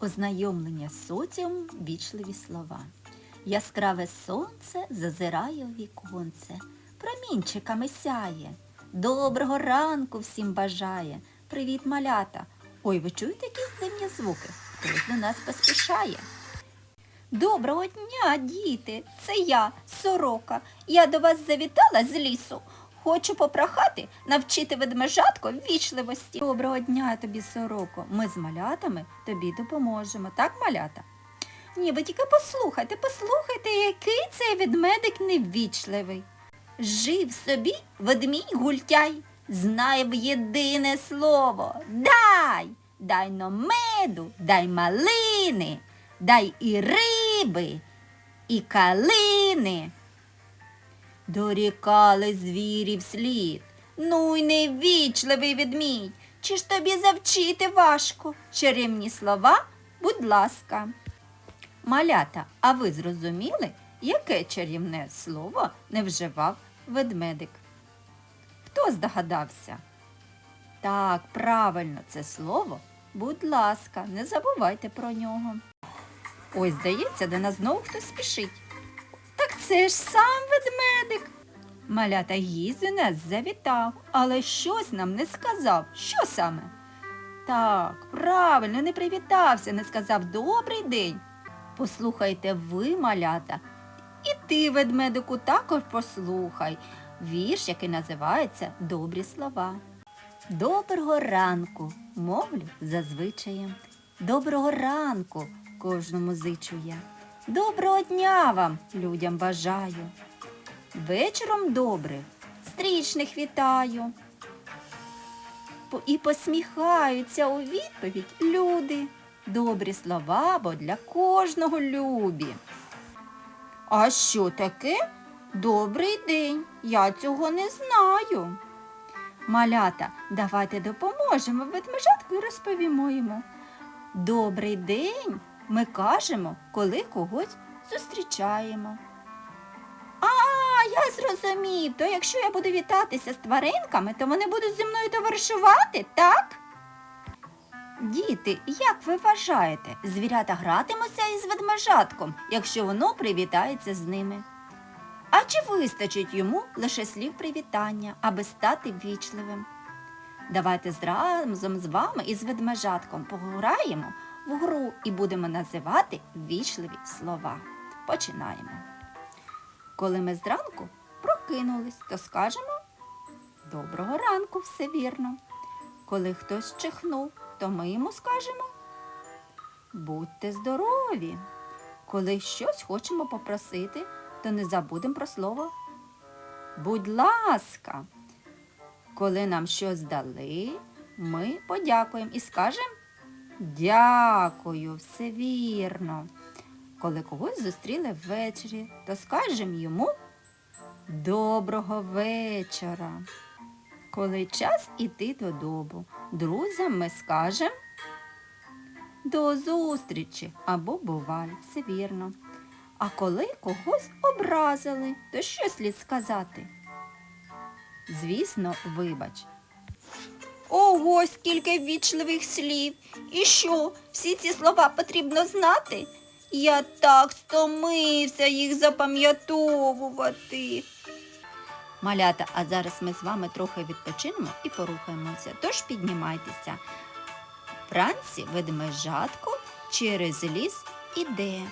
Ознайомлення з соціумом вічливі слова. Яскраве сонце зазирає у віконце, промінчиками сяє. Доброго ранку всім бажає. Привіт, малята. Ой, ви чуєте якісь дивні звуки? Хтось до нас поспішає. Доброго дня, діти! Це я, сорока. Я до вас завітала з лісу. Хочу попрохати навчити ведмежатко ввічливості. Доброго дня тобі, сороко. Ми з малятами тобі допоможемо, так, малята? Ні, ви тільки послухайте, послухайте, який цей ведмедик неввічливий. Жив собі ведмій гультяй, знає в єдине слово дай, дай но меду, дай малини, дай і риби, і калини. Дорікали звірів слід. Ну й невічливий ведмідь. Чи ж тобі завчити важко? Чарівні слова, будь ласка. Малята, а ви зрозуміли, яке чарівне слово не вживав ведмедик? Хто здогадався? Так, правильно, це слово, будь ласка, не забувайте про нього. Ой, здається, до нас знову хтось спішить. Це ж сам ведмедик. Малята до нас завітав, але щось нам не сказав. Що саме? Так, правильно, не привітався, не сказав добрий день. Послухайте ви, малята, і ти, ведмедику, також послухай вірш, який називається Добрі слова. Доброго ранку, мовлю зазвичаєм. Доброго ранку кожному зичу я. Доброго дня вам, людям бажаю. Вечором добрих, стрічних вітаю. І посміхаються у відповідь люди. Добрі слова, бо для кожного любі. А що таке? Добрий день, я цього не знаю. Малята, давайте допоможемо ведмежатку і розповімо йому. Добрий день ми кажемо, коли когось зустрічаємо. А, я зрозумів, то якщо я буду вітатися з тваринками, то вони будуть зі мною товаришувати, так? Діти, як ви вважаєте, звірята гратимуться із ведмежатком, якщо воно привітається з ними? А чи вистачить йому лише слів привітання, аби стати ввічливим? Давайте разом з вами і з ведмежатком пограємо в гру і будемо називати ввічливі слова. Починаємо. Коли ми зранку прокинулись, то скажемо Доброго ранку, все вірно. Коли хтось чихнув, то ми йому скажемо Будьте здорові. Коли щось хочемо попросити, то не забудемо про слово Будь ласка. Коли нам щось дали, ми подякуємо і скажемо Дякую, все вірно. Коли когось зустріли ввечері, то скажемо йому Доброго вечора. Коли час іти додому, друзям ми скажемо До зустрічі або бувай, все вірно. А коли когось образили, то що слід сказати? Звісно, вибач. Ого, скільки ввічливих слів. І що, всі ці слова потрібно знати? Я так стомився їх запам'ятовувати. Малята, а зараз ми з вами трохи відпочинемо і порухаємося. Тож піднімайтеся. Вранці ведмежатко через ліс іде.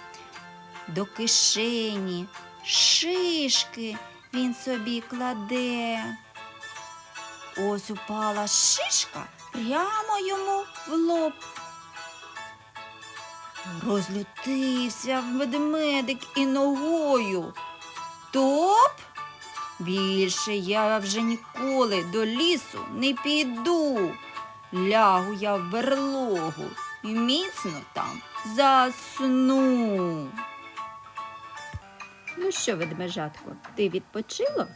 До кишені, шишки він собі кладе. Ось упала шишка прямо йому в лоб. Розлютився ведмедик і ногою. Топ, більше я вже ніколи до лісу не піду. Лягу я в берлогу і міцно там засну. Ну що, ведмежатко, ти відпочила?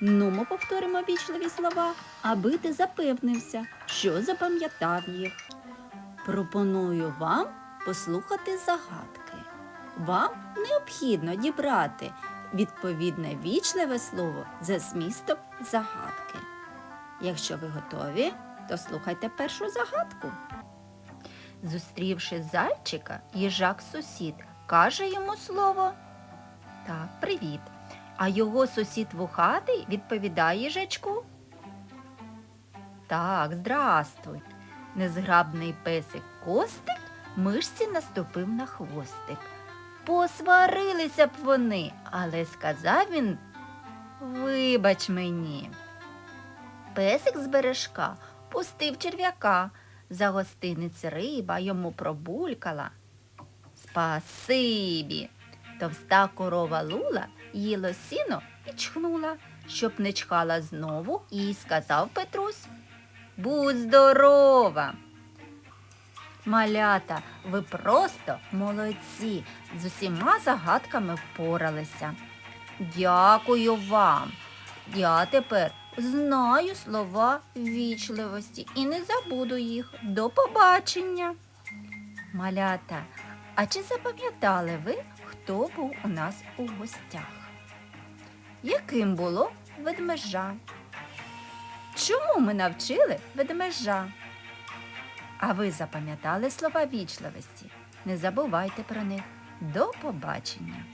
Ну, ми повторимо вічливі слова, аби ти запевнився, що запам'ятав їх. Пропоную вам послухати загадки. Вам необхідно дібрати відповідне вічливе слово за змістом загадки. Якщо ви готові, то слухайте першу загадку. Зустрівши зайчика, їжак сусід каже йому слово. Так, привіт. А його сусід вухатий відповідає їжачку. Так, здрастуй. Незграбний песик Костик мишці наступив на хвостик. Посварилися б вони, але сказав він Вибач мені. Песик з бережка пустив черв'яка. За гостиниць риба йому пробулькала. Спасибі. Товста корова лула їла сіно і чхнула, щоб не чхала знову, і сказав Петрусь. Будь здорова. Малята, ви просто молодці, з усіма загадками впоралися. Дякую вам. Я тепер знаю слова вічливості і не забуду їх. До побачення. Малята, а чи запам'ятали ви, хто був у нас у гостях? Яким було ведмежа? Чому ми навчили ведмежа? А ви запам'ятали слова вічливості? Не забувайте про них. До побачення!